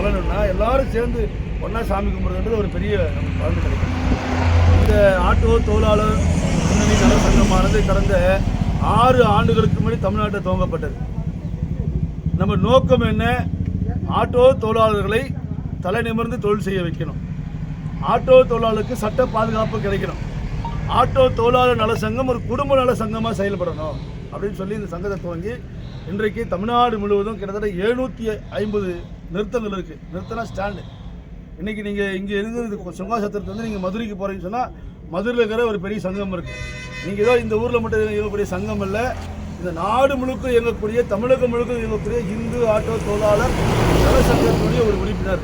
பலனுன்னா எல்லாரும் சேர்ந்து ஒன்றா சாமி கும்பிட்றதுன்றது ஒரு பெரிய நமக்கு பலன் கிடைக்கும். இந்த ஆட்டோ தொழிலாளர் முன்னணி நல சங்கமானது கடந்த ஆறு ஆண்டுகளுக்கு முன்னாடி தமிழ்நாட்டில் துவங்கப்பட்டது. நம்ம நோக்கம் என்ன? ஆட்டோ தொழிலாளர்களை தலை நிமிர்ந்து தொழில் செய்ய வைக்கணும். ஆட்டோ தொழிலாளருக்கு சட்ட பாதுகாப்பு கிடைக்கணும். ஆட்டோ தொழிலாளர் நல சங்கம் ஒரு குடும்ப நல சங்கமாக செயல்படணும் அப்படின்னு சொல்லி இந்த சங்கத்தை துவங்கி இன்றைக்கு தமிழ்நாடு முழுவதும் கிட்டத்தட்ட எழுநூற்றி ஐம்பது நிறுத்தங்கள் இருக்குது நிறுத்தனா ஸ்டாண்டு இன்றைக்கி நீங்கள் இங்கே இருந்து சுங்காசத்திரத்து வந்து நீங்கள் மதுரைக்கு போகிறீங்கன்னு சொன்னால் மதுரையில் இருக்கிற ஒரு பெரிய சங்கம் இருக்குது நீங்கள் ஏதோ இந்த ஊரில் மட்டும் இயங்கக்கூடிய சங்கம் இல்லை. இந்த நாடு முழுக்க இயங்கக்கூடிய தமிழகம் முழுக்க இயங்கக்கூடிய இந்து ஆட்டோ தொழிலாளர் நல சங்கத்தினுடைய ஒரு உறுப்பினர்.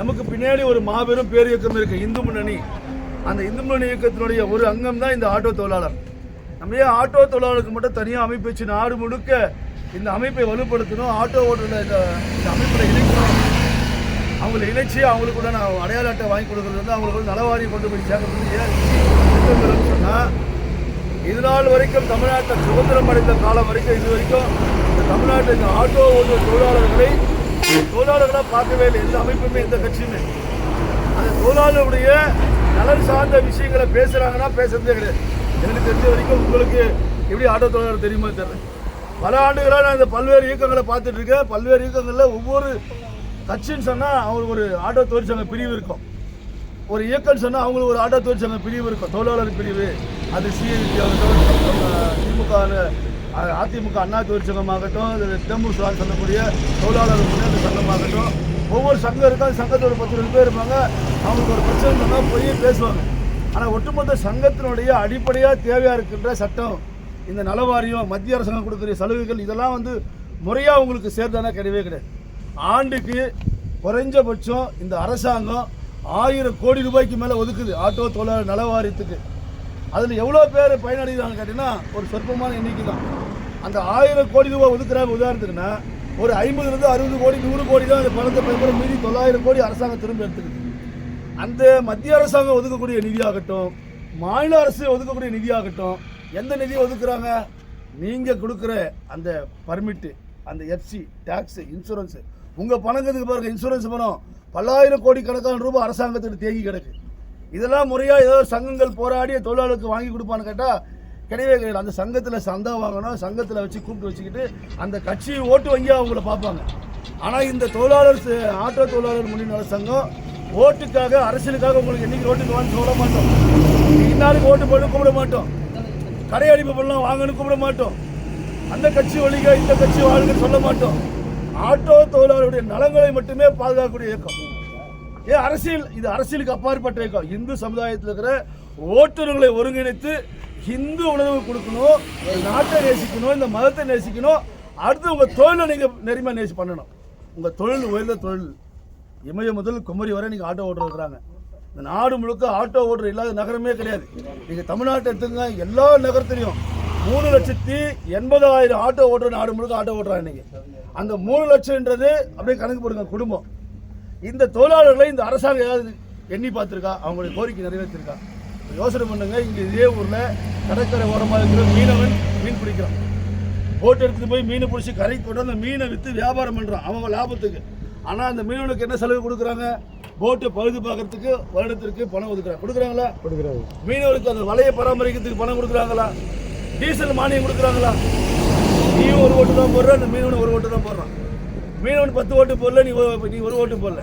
நமக்கு பின்னாடி ஒரு மாபெரும் பேர் இயக்கம் இருக்குது இந்து முன்னணி. அந்த இந்து முன்னணி இயக்கத்தினுடைய ஒரு அங்கம் தான் இந்த ஆட்டோ தொழிலாளர். நம்ம ஏன் ஆட்டோ தொழிலாளருக்கு மட்டும் தனியாக அமைப்பு வச்சு நாடு முழுக்க இந்த அமைப்பை வலுப்படுத்தணும்? ஆட்டோ ஓட்டுற இந்த அமைப்பில் இணைக்கணும் அவங்களை இணைச்சி அவங்களுக்கு கூட நான் அடையாள அட்டை வாங்கி கொடுக்குறது வந்து அவங்களுக்கு வந்து நலவாரி கொண்டு போய் சேர்க்கறது சொன்னால் இது நாள் வரைக்கும் தமிழ்நாட்டில் சுதந்திரம் அடைந்த காலம் வரைக்கும் இது வரைக்கும் இந்த தமிழ்நாட்டில் இந்த ஆட்டோ ஓட்டுற தொழிலாளர்களை தொழிலாளர்களாக பார்க்கவே இல்லை. எந்த அமைப்புமே எந்த கட்சியுமே. அந்த தொழிலாளருடைய நலன் சார்ந்த விஷயங்களை பேசுகிறாங்கன்னா பேசுறதே கிடையாது. எனக்கு தெரிஞ்ச வரைக்கும் உங்களுக்கு எப்படி ஆட்டோ தொழிலாளர் தெரியுமா தெரியல. பல ஆண்டுகளாக நான் இந்த பல்வேறு இயக்கங்களை பார்த்துட்டு இருக்கேன். பல்வேறு இயக்கங்களில் ஒவ்வொரு கட்சின்னு சொன்னால் அவங்களுக்கு ஒரு ஆட்டோ தொழிற்சங்க பிரிவு இருக்கும். ஒரு இயக்கம்னு சொன்னால் அவங்களுக்கு ஒரு ஆட்டோ தொழிற்சங்க பிரிவு இருக்கும். தொழிலாளர் பிரிவு அது சிஐடி ஆகட்டும் திமுக அதிமுக அண்ணா தொழிற்சங்கமாகட்டும் இது சார் சொல்லக்கூடிய தொழிலாளர் முன்னேற்ற சங்கமாகட்டும் ஒவ்வொரு சங்கம் இருக்கும். அந்த சங்கத்தோட பத்து ரெண்டு பேர் இருப்பாங்க. அவங்களுக்கு ஒரு பிரச்சனை சொன்னால் போய் பேசுவாங்க. ஆனால் ஒட்டுமொத்த சங்கத்தினுடைய அடிப்படையாக தேவையாக இருக்கின்ற சட்டம் இந்த நலவாரியம் மத்திய அரசாங்கம் கொடுக்குற சலுகைகள் இதெல்லாம் வந்து முறையாக உங்களுக்கு சேர்ந்தானா கிடையவே கிடையாது. ஆண்டுக்கு குறைஞ்சபட்சம் இந்த அரசாங்கம் ஆயிரம் கோடி ரூபாய்க்கு மேலே ஒதுக்குது. ஆட்டோ தொழிலாளர் நலவாரியத்துக்கு. அதில் எவ்வளோ பேர் பயனடைகிறாங்கன்னு கேட்டிங்கன்னா ஒரு சொற்பமான எண்ணிக்கை தான். அந்த ஆயிரம் கோடி ரூபாய் ஒதுக்குறாங்க. உதாரணத்துக்குன்னா ஒரு ஐம்பதுலேருந்து அறுபது கோடி நூறு கோடி தான் அந்த பணத்தை பயன்பட மீதி தொள்ளாயிரம் கோடி அரசாங்கம் திரும்ப எடுத்துக்குது. அந்த மத்திய அரசாங்கம் ஒதுக்கக்கூடிய நிதியாகட்டும் மாநில அரசு ஒதுக்கக்கூடிய நிதியாகட்டும் எந்த நிதியை ஒதுக்குறாங்க? நீங்கள் கொடுக்குற அந்த பர்மிட்டு அந்த எஃப்சி டேக்ஸு இன்சூரன்ஸு உங்கள் பணங்கிறதுக்கு பாருங்கள் இன்சூரன்ஸ் பணம். பல்லாயிரம் கோடி கணக்கான ரூபாய் அரசாங்கத்துக்கு தேங்கி கிடக்கு. இதெல்லாம் முறையாக ஏதோ சங்கங்கள் போராடி தொழிலாளருக்கு வாங்கி கொடுப்பான்னு கேட்டால் கிடையவே கிடையாது. அந்த சங்கத்தில் சந்தா வாங்கணும் சங்கத்தில் வச்சு கூப்பிட்டு வச்சுக்கிட்டு அந்த கட்சி ஓட்டு வங்கியாக அவங்கள பார்ப்பாங்க. ஆனால் இந்த தொழிலாளர் ஆட்டோ தொழிலாளர் முன்னணி சங்கம் ஓட்டுக்காக அரசியலுக்காக உங்களுக்கு என்னைக்கு ஓட்டுக்கு வான்னு சொல்ல மாட்டோம். இன்னாருக்கு ஓட்டு போட்டு கூப்பிட மாட்டோம். கடையடிப்பு பண்ணலாம் வாங்கன்னு கூப்பிட மாட்டோம். அந்த கட்சி ஒழிக இந்த கட்சி வாழ்க சொல்ல மாட்டோம். ஆட்டோ தொழிலாளருடைய நலங்களை மட்டுமே பாதுகாக்கக்கூடிய இயக்கம். ஏன் அரசியல் இது அரசியலுக்கு அப்பாற்பட்ட இயக்கம். இந்து சமுதாயத்தில் இருக்கிற ஓட்டுநர்களை ஒருங்கிணைத்து ஹிந்து உணர்வு கொடுக்கணும் நாட்டை நேசிக்கணும் இந்த மதத்தை நேசிக்கணும். அடுத்து உங்கள் தொழிலை நீங்கள் நெறிமையாக நேசி பண்ணணும். உங்கள் தொழில் உயர்ந்த தொழில். இமய முதல் குமரி வரை நீங்கள் ஆட்டோ ஓட்டுற இருக்கிறாங்க. இந்த நாடு முழுக்க ஆட்டோ ஓட்டுற இல்லாத நகரமே கிடையாது. நீங்கள் தமிழ்நாட்டை எடுத்துங்க எல்லா நகரத்துலையும். மூணு லட்சத்தி எண்பதாயிரம் ஆட்டோ ஓட்டுற நாடு முழுக்க ஆட்டோ ஓட்டுறாங்க இன்னைக்கு. அந்த மூணு லட்சம்ன்றது அப்படியே கணக்கு போடுங்க குடும்பம். இந்த தொழிலாளர்களை இந்த அரசாங்கம் ஏதாவது எண்ணி பார்த்துருக்கா? அவங்களுடைய கோரிக்கை நிறைவேற்றிருக்கா? யோசனை பண்ணுங்க இங்கே இதே ஊரில் கடற்கரை ஓரமாக இருக்கிற மீனவன் மீன் பிடிக்கிறான். போட் எடுத்துட்டு போய் மீனை பிடிச்சி கரைக்கு கொண்டு அந்த மீனை விற்று வியாபாரம் பண்ணுறான் அவங்க லாபத்துக்கு. ஆனால் அந்த மீனவனுக்கு என்ன செலவு கொடுக்குறாங்க? போட்டை பழுது பார்க்கறதுக்கு வருடத்திற்கு பணம் ஒதுக்குறாங்க. கொடுக்குறாங்களா? கொடுக்குறாரு மீனவருக்கு அந்த வலையை பராமரிக்கிறதுக்கு பணம் கொடுக்குறாங்களா? டீசல் மானியம் கொடுக்குறாங்களா? நீ ஒரு ஓட்டு தான் போடுற அந்த மீனவன் ஒரு ஓட்டு தான் போடுறான். மீனவன் பத்து ஓட்டு போடல நீ நீ ஒரு ஓட்டு போடல.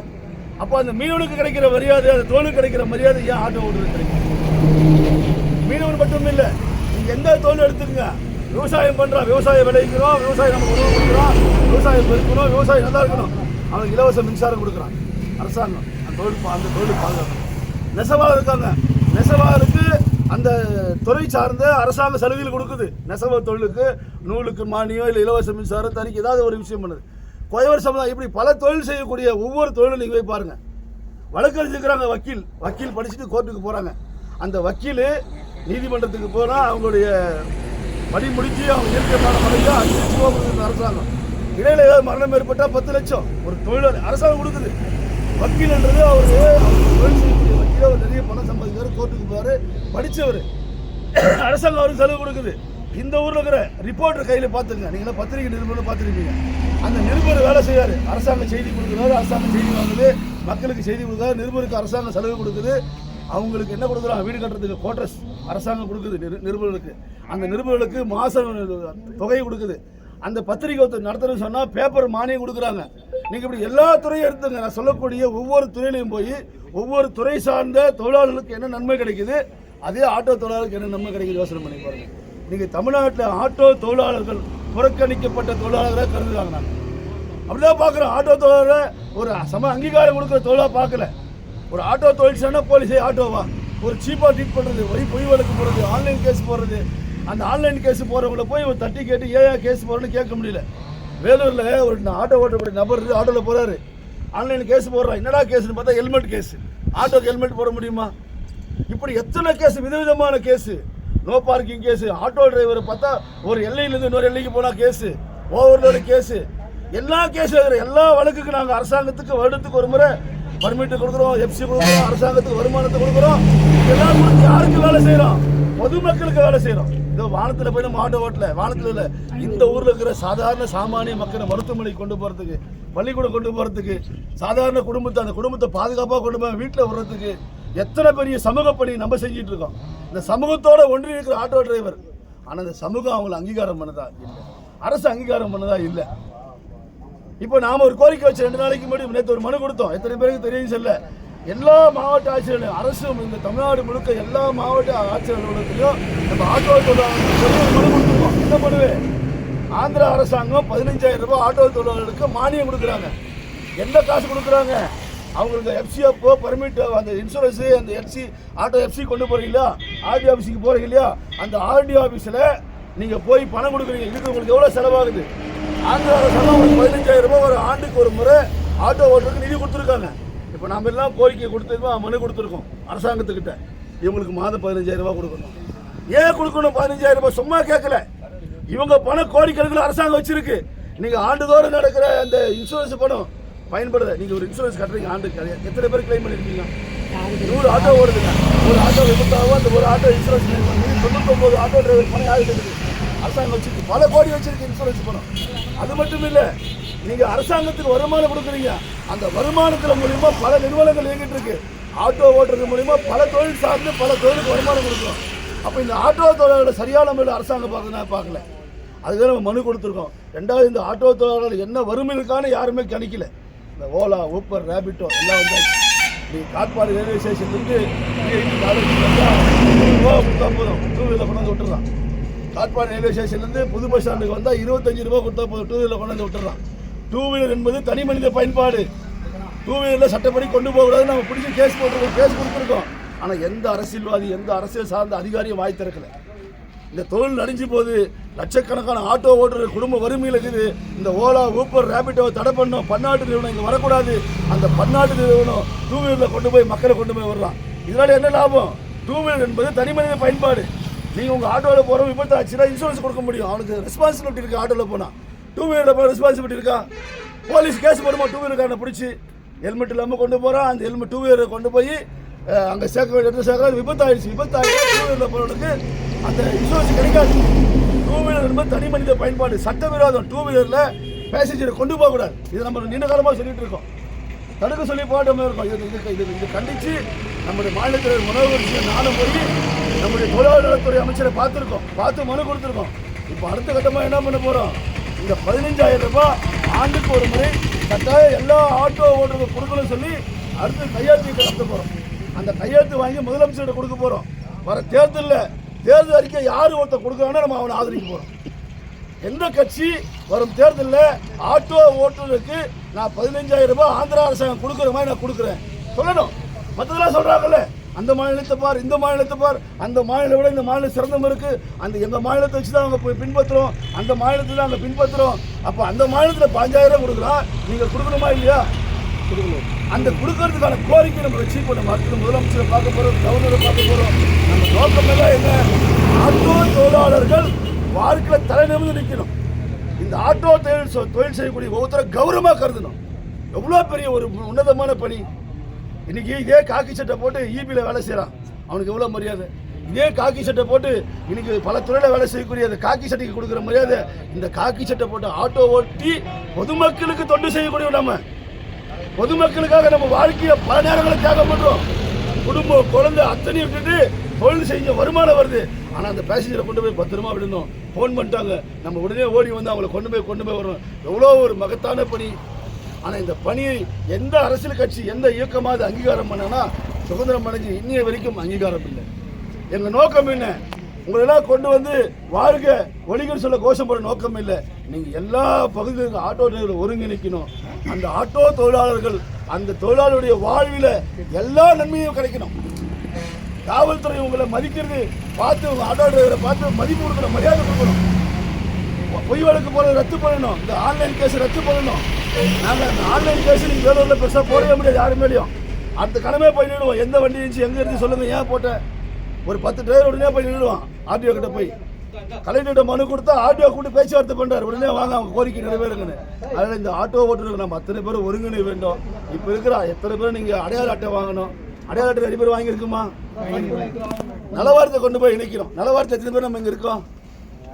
அப்போ அந்த மீனவனுக்கு கிடைக்கிற மரியாதை அந்த தோலுக்கு கிடைக்கிற மரியாதை ஏன் ஆட்டோ ஓட்டுறது கிடைக்கும்? மீனவன் மட்டும் இல்லை நீங்க எந்த தோல் எடுத்துக்கங்க? விவசாயம் பண்ணுறான் விவசாயம் விளைவிக்கிறோம் விவசாயம் நம்ம உணவு கொடுக்குறோம் விவசாயம் பெருக்கணும் விவசாயம் நல்லா இருக்கணும். அவனுக்கு இலவச மின்சாரம் கொடுக்குறான். அரசாங்கம் அந்த தொழில் பா- அந்த தொழில் பாதுகாக்கணும். நெசவாளர் இருக்காங்க. நெசவாளருக்கு அந்த துறை சார்ந்த அரசாங்க சலுகைகள் கொடுக்குது. நெசவு தொழிலுக்கு நூலுக்கு மானியம் இல்லை இலவச மின்சாரம் தனிக்கு ஏதாவது ஒரு விஷயம் பண்ணுது. குயவர் சமுதாயம் இப்படி பல தொழில் செய்யக்கூடிய ஒவ்வொரு தொழிலும் நீங்கள் போய் பாருங்கள் வழக்கறிஞருக்கிறாங்க வக்கீல் வக்கீல் படிச்சுட்டு கோர்ட்டுக்கு போகிறாங்க அந்த வக்கீல் நீதிமன்றத்துக்கு போனால் அவங்களுடைய படி முடிச்சு அவங்க இயற்கையான மனைவியாக அஞ்சு லட்சம் ரூபா கொடுக்குது அரசாங்கம். இடையில ஏதாவது மரணம் ஏற்பட்டால் பத்து லட்சம். ஒரு தொழிலாளி அரசாங்கம் கொடுக்குது. வக்கீல்ன்றது அவர் தொழில் செய்யக்கூடிய அவர் நிறைய பணம் சம்பாதிக்கிறார் கோர்ட்டுக்கு போவார் படித்தவர் அரசாங்கம் அவருக்கு செலவு கொடுக்குது. இந்த ஊரில் இருக்கிற ரிப்போர்ட்டர் கையில் பார்த்துருங்க நீங்களாம் பத்திரிகை நிருபர் பார்த்துருப்பீங்க. அந்த நிருபர் வேலை செய்யாரு அரசாங்க செய்தி கொடுக்குறாரு அரசாங்கம் செய்தி வாங்குது. மக்களுக்கு செய்தி கொடுக்குறாரு. நிருபருக்கு அரசாங்கம் செலவு கொடுக்குது. அவங்களுக்கு என்ன கொடுக்குறாங்க? வீடு கட்டுறதுக்கு கோட்ரஸ் அரசாங்கம் கொடுக்குது நிரு- நிருபர்களுக்கு. அந்த நிருபர்களுக்கு மாசம் தொகை கொடுக்குது. அந்த பத்திரிகை ஒருத்தர் சொன்னால் பேப்பர் மானியம் கொடுக்குறாங்க. நீங்கள் இப்படி எல்லா துறையும் எடுத்துங்க. நான் சொல்லக்கூடிய ஒவ்வொரு துறையிலையும் போய் ஒவ்வொரு துறை சார்ந்த தொழிலாளர்களுக்கு என்ன நன்மை கிடைக்குது அதே ஆட்டோ தொழிலாளருக்கு என்ன நன்மை கிடைக்குது யோசனை பண்ணி பாருங்க. நீங்கள் தமிழ்நாட்டில் ஆட்டோ தொழிலாளர்கள் புறக்கணிக்கப்பட்ட தொழிலாளர்களாக கருதுகிறாங்க நாங்கள் அப்படிதான் பார்க்குறோம் ஆட்டோ தொழிலாளரை ஒரு சம அங்கீகாரம் கொடுக்குற தொழிலாக பார்க்கல ஒரு ஆட்டோ தொழிற்சாலை போலீஸே ஆட்டோவா? ஒரு சீப்பாக ட்ரீட் பண்ணுறது பொய் பொய் வழக்கு போடுறது ஆன்லைன் கேஸ் போடுறது. அந்த ஆன்லைன் கேஸ் போகிறவங்கள போய் தட்டி கேட்டு ஏன் கேஸ் போகிறோன்னு கேட்க முடியல. வேலூரில் ஒரு ஆட்டோ ஓட்டக்கூடிய நபர் ஆட்டோவில் போகிறாரு ஆன்லைன் கேஸ் போடுறான். என்னடா கேஸ்னு பார்த்தா ஹெல்மெட் கேஸ். ஆட்டோக்கு ஹெல்மெட் போட முடியுமா? இப்படி எத்தனை கேஸ் விதவிதமான case. No parking case. Auto டிரைவரை பார்த்தா ஒரு எல்லையிலேருந்து இன்னொரு எல்லைக்கு போனால் கேஸு. Overload case. எல்லா கேஸும் இருக்கிற எல்லா வழக்குக்கு நாங்கள் அரசாங்கத்துக்கு வருடத்துக்கு ஒரு முறை பர்மிட்டு கொடுக்குறோம். எஃப்சி கொடுக்குறோம். அரசாங்கத்துக்கு வருமானத்தை கொடுக்குறோம். இதெல்லாம் கொடுத்து யாருக்கு வேலை செய்கிறோம் பொதுமக்களுக்கு வேலை செய்கிறோம் இந்த வானத்தில் போய் நம்ம ஆட்டோ ஓட்டல. வானத்தில் இல்லை. இந்த ஊரில் இருக்கிற சாதாரண சாமானிய மக்களை மருத்துவமனைக்கு கொண்டு போகிறதுக்கு பள்ளிக்கூடம் கொண்டு போகிறதுக்கு சாதாரண குடும்பத்தை அந்த குடும்பத்தை பாதுகாப்பாக கொண்டு போய் வீட்டில் விடுறதுக்கு எத்தனை பெரிய சமூக பணி நம்ம செஞ்சிட்டு இருக்கோம். இந்த சமூகத்தோட ஒன்றி இருக்கிற ஆட்டோ டிரைவர். ஆனால் இந்த சமூகம் அவங்களை அங்கீகாரம் பண்ணதா இல்லை. அரசு அங்கீகாரம் பண்ணதா இல்லை. இப்போ நாம ஒரு கோரிக்கை வச்சு ரெண்டு நாளைக்கு முன்னாடி நேற்று ஒரு மனு கொடுத்தோம். எத்தனை பேருக்கு தெரியும் சொல்ல எல்லா மாவட்ட ஆட்சியர்களும் அரசு இந்த தமிழ்நாடு முழுக்க எல்லா மாவட்ட ஆட்சியர் அலுவலகத்திலையும் நம்ம ஆட்டோ தொழிலாளர்களுக்கு மனு கொடுத்துருக்கோம். என்ன பண்ணுவேன் ஆந்திரா அரசாங்கம் பதினஞ்சாயிரம் ரூபாய் ஆட்டோ தொழிலாளர்களுக்கு மானியம் கொடுக்குறாங்க. எந்த காசு கொடுக்குறாங்க? அவங்களுக்கு எஃப்சிஎஃப் பர்மிட் அந்த இன்சூரன்ஸு அந்த எஃப்சி ஆட்டோ எஃப்சி கொண்டு போறீங்களா? ஆர்டி ஆஃபீஸுக்கு போகிறீங்க இல்லையா அந்த ஆர்டி ஆஃபீஸில் நீங்கள் போய் பணம் கொடுக்குறீங்க. இதுக்கு உங்களுக்கு எவ்வளோ செலவாகுது? ஆந்திரா அரசாங்கம் ஒரு பதினஞ்சாயிரம் ரூபாய் ஒரு ஆண்டுக்கு ஒரு முறை ஆட்டோ ஓட்டுறதுக்கு நிதி கொடுத்துருக்காங்க. இப்போ நாம் எல்லாம் கோரிக்கை கொடுத்துருக்கோம் மனு கொடுத்துருக்கோம் அரசாங்கத்துக்கிட்ட. இவங்களுக்கு மாதம் பதினஞ்சாயிரம் ரூபாய் கொடுக்கணும். ஏன் கொடுக்கணும் பதினஞ்சாயிரம் ரூபாய்? சும்மா கேட்கல. இவங்க பணம் கோடிக்கணக்கில் அரசாங்கம் வச்சிருக்கு. நீங்க ஆண்டுதோறும் நடக்கிற அந்த இன்சூரன்ஸ் பணம் பயன்படுத? நீங்க ஒரு இன்சூரன்ஸ் கட்டுறீங்க ஆண்டு கிடையாது எத்தனை பேர் கிளைம் பண்ணிருக்கீங்க? நூறு ஆட்டோ ஓடுதுங்க. ஒரு ஆட்டோ விபத்தாகும் அந்த ஒரு ஆட்டோ இன்சூரன்ஸ் கிளைம் பண்ணி தொண்ணூத்தொம்பது ஆட்டோ டிரைவர் பணம் யாருக்கு இருக்குது. அரசாங்கம் வச்சிருக்கு. பல கோடி வச்சிருக்கு இன்சூரன்ஸ் பணம். அது மட்டும் இல்லை நீங்க அரசாங்கத்துக்கு வருமானம் கொடுக்குறீங்க. அந்த வருமானத்துல மூலியமா பல நிறுவனங்கள் இயங்கிட்டு இருக்கு. ஆட்டோ ஓட்டுறது மூலியமா பல தொழில் சார்ந்து பல தொழிலுக்கு வருமானம் கொடுக்குறோம். அப்ப இந்த ஆட்டோ தொழிலாளர்களை சரியான முறையில் அரசாங்கம் பார்க்கணும் பார்க்கல. அதுக்கு நம்ம மனு கொடுத்துருக்கோம். ரெண்டாவது இந்த ஆட்டோ தொழிலாளர்கள் என்ன வறுமை இருக்கான்னு யாருமே கணிக்கல. இந்த ஓலா ஊப்பர் ரேபிட்டோ எல்லாம் வந்து நீ காட்பாடு ரயில்வே ஸ்டேஷன்லேருந்து காலேஜ் ரூபா கொடுத்தா போதும். டூ வீலர் கொண்டாந்து விட்டுறான். காட்பாடு ரயில்வே ஸ்டேஷன்லேருந்து புது பஸ் ஸ்டாண்டுக்கு வந்தால் இருபத்தஞ்சு ரூபா கொடுத்தா போதும். டூ வீலர் கொண்டாந்து விட்டுறான். டூ வீலர் என்பது தனி மனித பயன்பாடு. டூ வீலரில் சட்டப்படி கொண்டு போகக்கூடாது நம்ம பிடிச்சி கேஸ் போட்டிருக்கோம் கேஸ் கொடுத்துருக்கோம். ஆனால் எந்த அரசியல்வாதி எந்த அரசியல் சார்ந்த அதிகாரியும் வாய் திறக்கல. இந்த தொழில் நடிஞ்சு போகுது. லட்சக்கணக்கான ஆட்டோ ஓட்டுநர் குடும்ப வறுமையில் இருக்குது. இந்த ஓலா ஊப்பர் ரேபிட்டோ தடை பண்ணோம். பன்னாட்டு நிறுவனம் இங்கே வரக்கூடாது. அந்த பன்னாட்டு நிறுவனம் டூ வீலரில் கொண்டு போய் மக்களை கொண்டு போய் விடுறான். இதனால் என்ன லாபம்? டூ வீலர் என்பது தனி மனித பயன்பாடு. நீங்கள் உங்கள் ஆட்டோவில் போகிற விபத்து ஆச்சுன்னா இன்சூரன்ஸ் கொடுக்க முடியும். அவனுக்கு ரெஸ்பான்சிபிலிட்டி இருக்குது ஆட்டோவில் போனால் டூ வீலரில் ரெஸ்பான்சிபிலிட்டி இருக்கா? போலீஸ் கேஸ் போடுமா? டூ வீலர்காரனை பிடிச்சி ஹெல்மெட் இல்லாமல் கொண்டு போகிறான் அந்த ஹெல்மெட் டூ வீலரை கொண்டு போய் அங்கே சேர்க்க வேண்டிய இடத்துல சேர்க்க விபத்து ஆயிடுச்சு விபத்து ஆகிடுச்சு டூ வீலரில் போகிறவனுக்கு அந்த இன்சூரன்ஸ் கிடைக்காது. டூ வீலர் என்பது தனி மனித பயன்பாடு சட்டவிரோதம். டூ வீலரில் பேசஞ்சரை கொண்டு போகக்கூடாது. இது நம்ம நீண்ட காலமாக சொல்லிட்டு இருக்கோம். தடுக்க சொல்லி போராட்டம் இருக்கும். இது இது இது இது கண்டித்து நம்முடைய மாநிலத்தில் உணவு நானும் போய் நம்முடைய தொழிலாளர் நலத்துறை அமைச்சரை பார்த்துருக்கோம். பார்த்து மனு கொடுத்துருக்கோம். இப்போ அடுத்த கட்டமாக என்ன பண்ண போகிறோம் இந்த பதினஞ்சாயிரம் ரூபாய் ஆண்டுக்கு ஒரு முறை கட்டாயம் எல்லா ஆட்டோ ஓட்டுறது கொடுக்கணும்னு சொல்லி அடுத்து கையெழுத்து கலந்து போகிறோம் அந்த கையெழுத்து வாங்கி முதலமைச்சர்கிட்ட கொடுக்க போகிறோம் வர தேர்தலில் தேர்தல் அறிக்கை யார் ஒருத்தர் கொடுக்குறாங்கன்னா நம்ம அவனை ஆதரிக்க போகிறோம் எந்த கட்சி வரும் தேர்தலில் ஆட்டோ ஓட்டுநருக்கு நான் பதினஞ்சாயிரம் ரூபாய் ஆந்திரா அரசாங்கம் கொடுக்குற மாதிரி நான் கொடுக்குறேன். சொல்லணும். மற்றதெல்லாம் சொல்கிறாங்கல்ல அந்த மாநிலத்தை பார் இந்த மாநிலத்தை பார். அந்த மாநிலம் விட இந்த மாநிலம் சிறந்தம் இருக்கு. அந்த எந்த மாநிலத்தை வச்சு தான் அவங்க போய் பின்பற்றுறோம். அந்த மாநிலத்தில் தான் அங்கே பின்பற்றுறோம். அப்போ அந்த மாநிலத்தில் பாஞ்சாயிரம் கொடுக்குறான் நீங்கள் கொடுக்கணுமா இல்லையா? கொடுக்கணும் அந்த கொடுக்கறதுக்கான கோரிக்கை நம்ம வச்சு இப்போ நம்ம அடுத்த முதலமைச்சரை பார்க்க போகிறோம் கவர்னரை பார்க்க போகிறோம் நம்ம நோக்கம் எல்லாம் என்ன? ஆட்டோ தொழிலாளர்கள் வாழ்க்கையில் தலைநிமிர்ந்து நிற்கணும் இந்த ஆட்டோ தொழில் சொ- தொழில் செய்யக்கூடிய ஒவ்வொருத்தரை கௌரவமாக கருதணும். எவ்வளோ பெரிய ஒரு உன்னதமான பணி. இன்னைக்கு இதே காக்கி சட்டை போட்டு ஈபியில் வேலை செய்கிறான் அவனுக்கு எவ்வளோ மரியாதை? இதே காக்கி சட்டை போட்டு இன்னைக்கு பல துறையில் வேலை செய்யக்கூடிய அந்த காக்கி சட்டைக்கு கொடுக்குற மரியாதை இந்த காக்கி சட்டை போட்டு ஆட்டோ ஓட்டி பொதுமக்களுக்கு தொண்டு செய்யக்கூடிய நம்ம. பொதுமக்களுக்காக நம்ம வாழ்க்கையை பல நேரங்களை தியாகம் பண்ணுறோம் குடும்பம் குழந்தை அத்தனையும் விட்டுட்டு தொழில் செஞ்ச வருமானம் வருது. ஆனால் அந்த பேசஞ்சரை கொண்டு போய் பத்திரமா விடணும். ஃபோன் பண்ணிட்டாங்க. நம்ம உடனே ஓடி வந்து அவங்கள கொண்டு போய் கொண்டு போய் வரணும் எவ்வளோ ஒரு மகத்தான பணி. ஆனால் இந்த பணியை எந்த அரசியல் கட்சி எந்த இயக்கமாவது அங்கீகாரம் பண்ணனா சுதந்திரம் அடைஞ்சு இன்னைய வரைக்கும் அங்கீகாரம் இல்லை. எங்கள் நோக்கம் என்ன? உங்களெல்லாம் கொண்டு வந்து வாழ்க ஒளிகள் சொல்ல கோஷம் போட நோக்கம் இல்லை. நீங்கள் எல்லா பகுதியிலும் ஆட்டோ டிரைவர்கள் ஒருங்கிணைக்கணும். அந்த ஆட்டோ தொழிலாளர்கள் அந்த தொழிலாளருடைய வாழ்வில எல்லா நன்மையும் கிடைக்கணும். காவல்துறை உங்களை மதிக்கிறது பார்த்து உங்கள் ஆட்டோ டிரைவரை பார்த்து மதிப்பு கொடுக்கற மரியாதை கொடுக்கணும். பொய் வழக்கு போறது ரத்து பண்ணணும். இந்த ஆன்லைன் கேஸ் ரத்து பண்ணணும். நாங்க அந்த ஆன்லைன் கேஸ் நீங்கள் வேலூரில் பெருசாக போடவே முடியாது யாரு மேலேயும். அடுத்த கடமை போய் நின்றுவோம் எந்த வண்டி இருந்துச்சு எங்கே இருந்து சொல்லுங்கள் ஏன் போட்ட? ஒரு பத்து டிரைவர் உடனே போய் நின்றுடுவான் ஆர்டிஓ கிட்ட போய். கலெக்டர்கிட்ட மனு கொடுத்தா ஆட்டோ கூட்டு பேச்சுவார்த்தை பண்ணுறாரு உடனே வாங்க அவங்க கோரிக்கை நிறைவேறுங்கன்னு. அதனால் இந்த ஆட்டோ ஓட்டுநர்கள் நம்ம அத்தனை பேர் ஒருங்கிணை வேண்டும். இப்போ இருக்கிற எத்தனை பேர் நீங்கள் அடையாள அட்டை வாங்கணும்? அடையாள அட்டை ரெண்டு பேர் வாங்கியிருக்குமா? நலவாரத்தை கொண்டு போய் இணைக்கிறோம். நலவாரத்தை எத்தனை பேர் நம்ம இங்கே இருக்கோம்?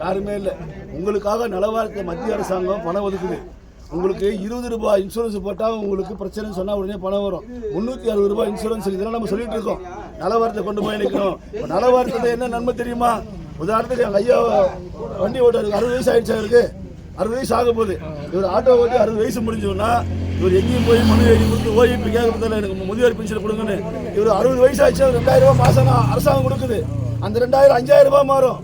யாருமே இல்லை. உங்களுக்காக நலவாரத்தை மத்திய அரசாங்கம் பணம் ஒதுக்குது. உங்களுக்கு இருபது ரூபாய் இன்சூரன்ஸ் போட்டால் உங்களுக்கு பிரச்சனை சொன்னால் உடனே பணம் வரும். முந்நூற்றி அறுபது ரூபாய் இன்சூரன்ஸ் இதெல்லாம் நம்ம சொல்லிட்டு இருக்கோம். நலவாரத்தை கொண்டு போய் நிற்கணும். இப்போ நலவாரத்தில் என்ன நன்மை தெரியுமா? உதாரணத்துக்கு எங்கள் ஐயா வண்டி ஓட்டுறதுக்கு அறுபது வயசு ஆயிடுச்சு அவருக்கு. அறுபது வயசு ஆக போகுது. இவர் ஆட்டோ ஓட்டி அறுபது வயசு முடிஞ்சோன்னா இவர் எங்கேயும் போய் மனு எழுதி கொடுத்து ஓய்வு கேட்கறதில்ல எனக்கு முதியோர் பென்ஷன் கொடுங்கன்னு. இவர் அறுபது வயசு ஆச்சு ரெண்டாயிரம் ரூபாய் மாசம் அரசாங்கம் கொடுக்குது. அந்த ரெண்டாயிரம் அஞ்சாயிரம் ரூபாய் மாறும்.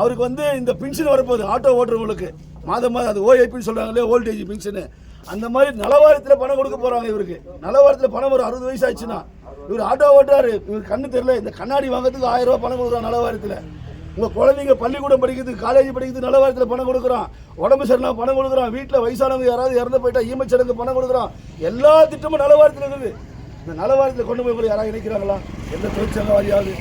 அவருக்கு வந்து இந்த பென்ஷன் வரப்போகுது ஆட்டோ ஓட்டுறவங்களுக்கு. மாதம் மாதம் அது ஓஐபின்னு சொல்கிறாங்களே ஓல்டேஜ் பென்ஷனு அந்த மாதிரி நலவாரத்தில் பணம் கொடுக்க போகிறாங்க இவருக்கு. நலவாரத்தில் பணம் ஒரு அறுபது வயசு ஆச்சுன்னா இவர் ஆட்டோ ஓட்டுறாரு. இவர் கண்ணு தெரியல. இந்த கண்ணாடி வாங்குறதுக்கு ஆயிரம் ரூபா பணம் கொடுக்குறான் நலவாரத்தில் உங்கள் குழந்தைங்க பள்ளிக்கூடம் படிக்கிறது காலேஜ் படிக்கிறது நலவாரத்தில் பணம் கொடுக்குறான். உடம்பு சரியில்லாம பணம் கொடுக்குறான். வீட்டில் வயசானவங்க யாராவது இறந்து போயிட்டா ஈமச் சடங்கு பணம் கொடுக்குறான். எல்லா திட்டமும் நலவாரத்தில் இருக்குது. இந்த நலவாரத்தில் கொண்டு போய் யாராவது இணைக்கிறாங்களா? எந்த தொழிற்சங்கவாதியாவது